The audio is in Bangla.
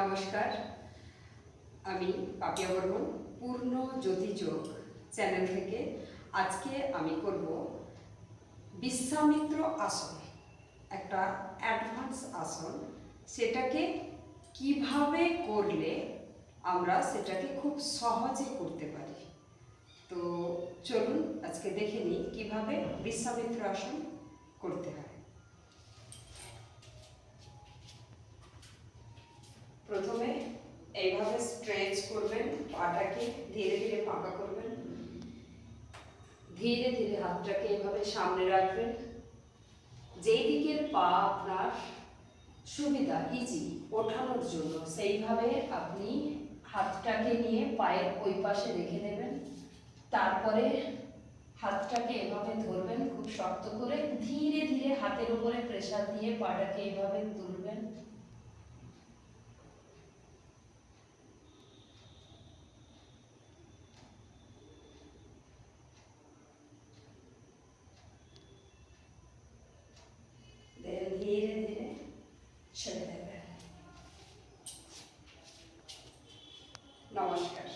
নমস্কার। আমি পাপিয়া বর্মন, পূর্ণ জ্যোতিযোগ চ্যানেল থেকে। আজকে আমি করব বিশ্বামিত্র আসন, একটা অ্যাডভান্স আসন। সেটাকে কীভাবে করলে আমরা সেটাকে খুব সহজে করতে পারি? তো চলুন আজকে দেখে নিই কীভাবে বিশ্বামিত্র আসন করতে হয়। প্রথমে এইভাবে স্ট্রেচ করবেন, পাটাকে ধীরে ধীরে ফাঁকা করবেন। ধীরে ধীরে হাতটাকে এভাবে সামনে রাখবেন। যেই দিকের পা আপনার সুবিধা ইজি ওঠানোর জন্য, সেইভাবে আপনি হাতটাকে নিয়ে পায়ের ওই পাশে রেখে দেবেন। তারপরে হাতটাকে এভাবে ধরবেন খুব শক্ত করে। ধীরে ধীরে হাতের উপরে প্রেসার দিয়ে পাটাকে এভাবে তুলবেন। ছেড়ে দেবেন নমস্কার।